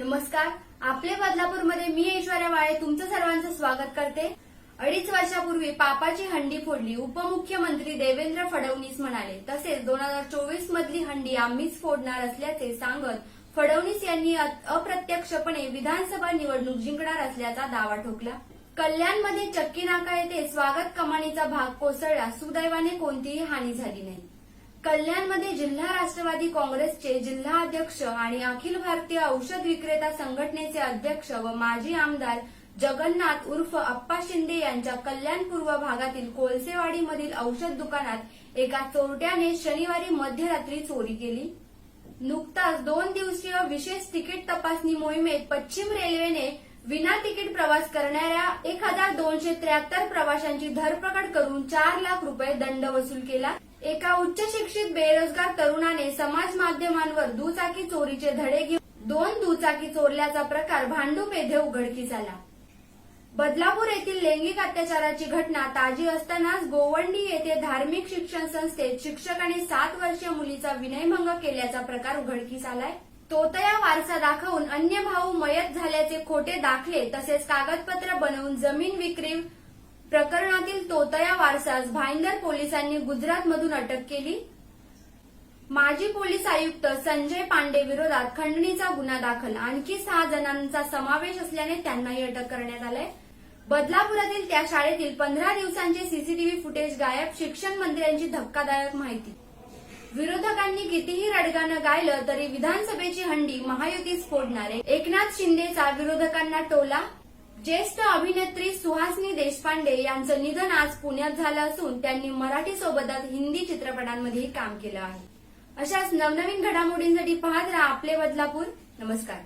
नमस्कार. आपले बदलापूरमध्ये मी ऐश्वर्या वाळे तुमचं सर्वांचं स्वागत करते. अडीच वर्षापूर्वी पापाची हंडी फोडली उपमुख्यमंत्री देवेंद्र फडणवीस म्हणाले तसेच दोन हजार चोवीस मधली हंडी आम्हीच फोडणार असल्याचे सांगत फडणवीस यांनी अप्रत्यक्षपणे विधानसभा निवडणूक जिंकणार असल्याचा दावा ठोकला. कल्याणमध्ये चक्की नाका येथे स्वागत कमानीचा भाग कोसळला सुदैवाने कोणतीही हानी झाली नाही. कल्याणमध्ये जिल्हा राष्ट्रवादी काँग्रेसचे जिल्हा अध्यक्ष आणि अखिल भारतीय औषध विक्रेता संघटनेचे अध्यक्ष व माजी आमदार जगन्नाथ उर्फ अप्पा शिंदे यांच्या कल्याण पूर्व भागातील कोलसेवाडीमधील औषध दुकानात एका चोरट्याने शनिवारी मध्यरात्री चोरी केली. नुकताच दोन दिवसीय विशेष तिकीट तपासणी मोहिमेत पश्चिम रेल्वेने विना तिकीट प्रवास करणाऱ्या एक हजार दोनशे त्र्याहत्तर प्रवाशांची धरपकड करून चार लाख रुपये दंड वसूल केला. एका उच्च शिक्षित बेरोजगार तरुणाने समाज माध्यमांवर दुचाकी चोरीचे धडे घेऊन दोन दुचाकी चोरल्याचा प्रकार भांडूप येथे उघडकीस आला. बदलापूर येथील लैंगिक अत्याचाराची घटना ताजी असतानाच गोवंडी येथे धार्मिक शिक्षण संस्थेत शिक्षकाने सात वर्षीय मुलीचा विनयभंग केल्याचा प्रकार उघडकीस आलाय. तोतया वारसा दाखवून अन्य भाऊ मयत झाल्याचे खोटे दाखले तसेच कागदपत्र बनवून जमीन विक्री प्रकरणातील तोतया वारसास भाईंदर पोलिसांनी गुजरातमधून अटक केली. माजी पोलीस आयुक्त संजय पांडे विरोधात खंडणीचा गुन्हा दाखल. आणखी सहा जणांचा समावेश असल्याने त्यांनाही अटक करण्यात आलंय. बदलापुरातील त्या शाळेतील पंधरा दिवसांचे सीसीटीव्ही फुटेज गायब शिक्षण मंत्र्यांची धक्कादायक माहिती. विरोधकांनी कितीही रडगाणं गायलं तरी विधानसभेची हंडी महायुतीच फोडणार. एकनाथ शिंदेचा विरोधकांना टोला. ज्येष्ठ अभिनेत्री सुहास देशपांडे यांचं निधन आज पुण्यात झालं असून त्यांनी मराठी सोबतच हिंदी चित्रपटांमध्येही काम केलं आहे. अशाच नवनवीन घडामोडींसाठी पाहत राहा आपले बदलापूर. नमस्कार.